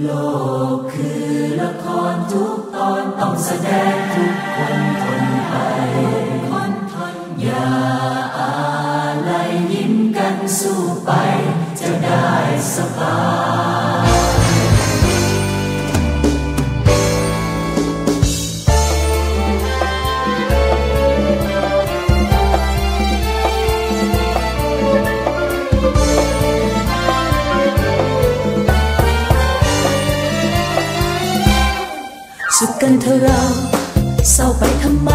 โลกคือละครทุกตอนต้องแสดงทุกคนทนไปคนทนอย่าอะไรยิ้มกันสู้ไปจะได้สบาย สุขกันเธอะเราเศร้าไปทำไม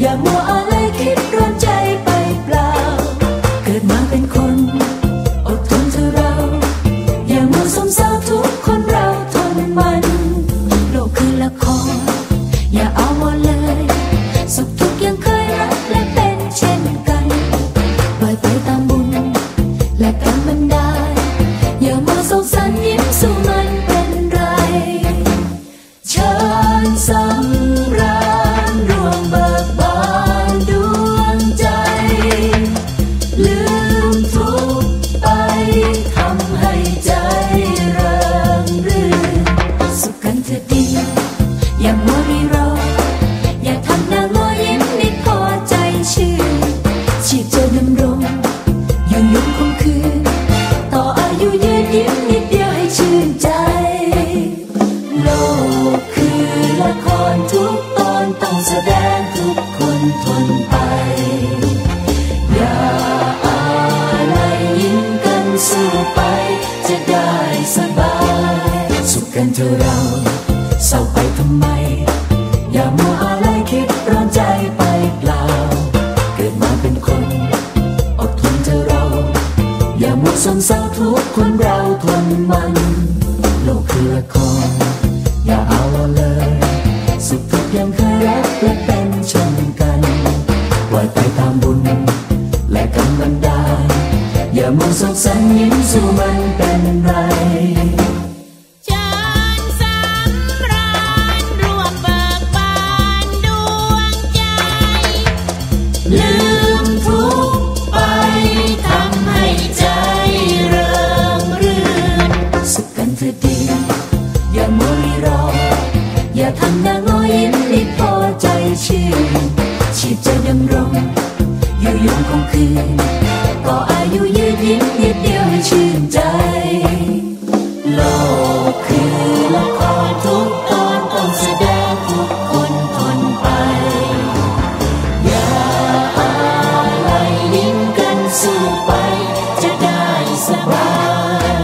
อย่ามัวอะไรคิดร้อนใจไปเปล่า เกิดมาเป็นคนอดทนเธอะเรา อย่ามัวสมเศร้าทุกคนเราทนมัน โลกคือละครอย่าเอามัวเลย สุขทุกยังเคยรักและเป็นเช่นกันปล่อยไปตามบุญและกรรม ยิ้มนิดเดียวให้ชื่นใจ โลกคือละครทุกตอนต้องแสดงทุกคนทนไป อย่าอะไรยิ้มกันสู้ไป จะได้สบาย สุขกันเถอะเราเศร้าไปทำไม อย่ามัวอะไร เศร้าทุกคนเราทนมัน โลกคือละครอย่าเอาเลย สุขทุกข์ยังเคยรักและเป็นเช่นกันปล่อยไปตามบุญ และกรรมบันดาลอย่ามุ่งสงสัยยิ้มสู้มันเป็นไร ทำหน้างอยิ้มนิดพอใจชื่นชีพจะดำรง อยู่ยงคงคืนก็อายุยืนยิ้มนิดเดียวให้ชื่นใจ โลกคือละครทุกตอนต้องแสดงทุกคนทนไป อย่าอะไรยิ้มกันสู้ไป จะได้สบาย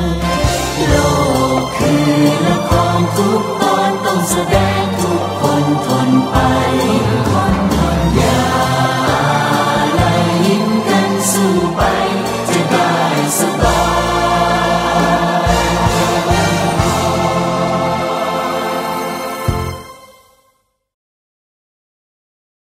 โลกคือละครทุก ต